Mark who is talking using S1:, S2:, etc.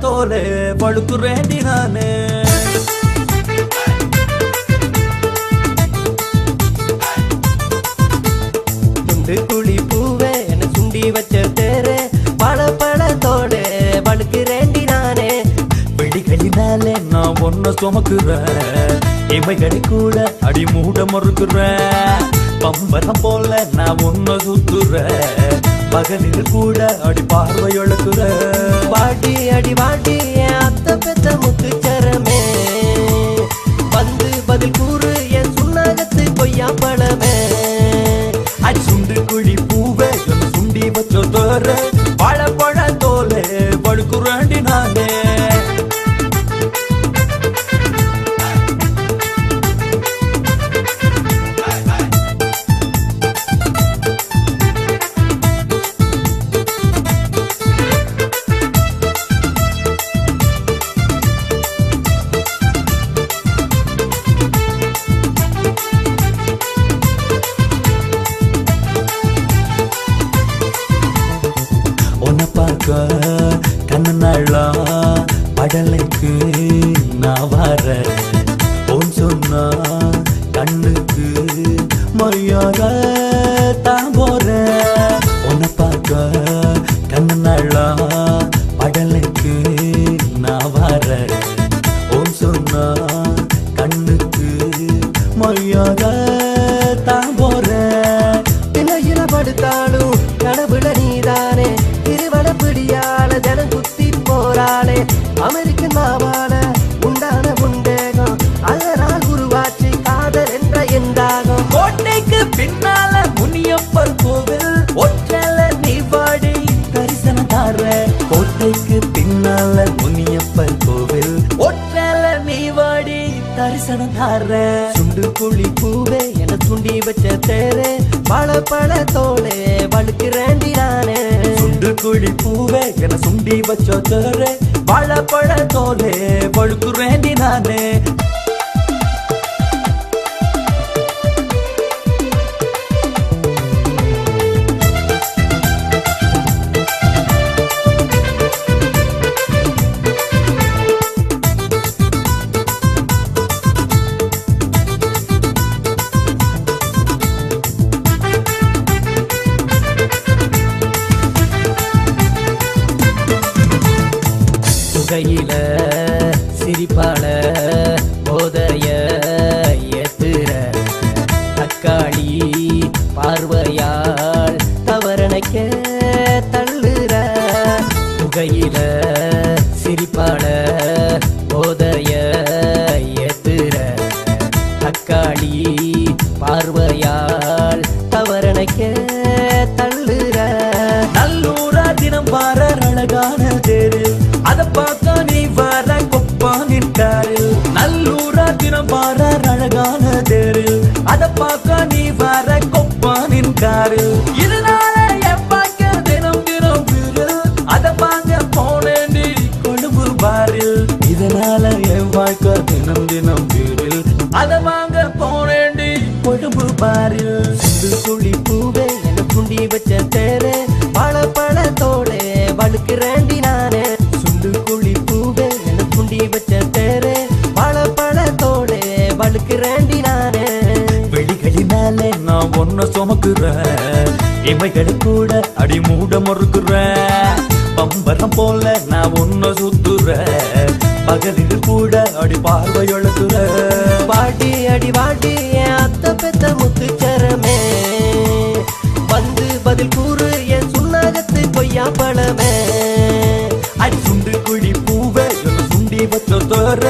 S1: தோலே படுக்குறேண்டி நானு.
S2: துண்டு குழி பூவே என்ன சுண்டி வச்ச தேரு பழ பழத்தோடு வழுக்கிறேண்டி நானே.
S1: வெடிகளினாலே நான் ஒன்ன சுமக்குறேன். இமைகளை கூட அடி மூட மறுக்குறேன். பம்பரம் போல நான் ஒன்ன சுத்துறேன். பகலில் கூட அடி
S2: பார்வையோ பொய்யா
S1: அடி சுண்டு குழி பூவே சுண்டி வச்சோ தோற கண்ணு படலைக்கு நான் வர. சொன்னா கண்ணுக்கு மரியாதை. பின்னால முனியப்பர் கோவில். ஒற்றல நீ வாடி தரிசனம் தார கோட்டைக்கு பின்னால முனியப்பர் கோவில். ஒற்றல நீ வாடி தரிசனம் தார
S2: சுண்டு புளி பூவே என துண்டி வச்ச தேரே. பல பல தோளே வழுக்கிறேண்டி நானே
S1: சுண்டு குழி பூவே என சுண்டி வச்ச தேரே. பல பழ தோலே பழுக்குறேண்டி நானே
S2: கையில சிரிப்பால போதைய ஏத்துற தக்காளி பார்வையால் தவறனைக்க தள்ளுற புகையில சிரிப்பால போதைய ஏத்துற தக்காளி பார்வையால்
S1: வாங்க போனேண்டி கொழும்பு பாரில்
S2: சுண்டு குழி பூவே என குண்டி வச்ச தேரே. பழ பழத்தோடே வழுக்கிறேண்டி நானே. சுண்டு குழி பூவே என குண்டி வச்ச தேரே. பழ பழத்தோடே வழுக்கிறேண்டி நானே
S1: வெளிகளினாலே நான் ஒன்ன சுமக்குறேன். இமைகளை கூட அடி மூட மறுக்குறேன். பம்பரம் போல நான் ஒன்ன சுத்துறேன். பகலில் கூட அடி
S2: பழமே.
S1: அடி சுண்டு குழி பூவே சுண்டி வச்ச தோற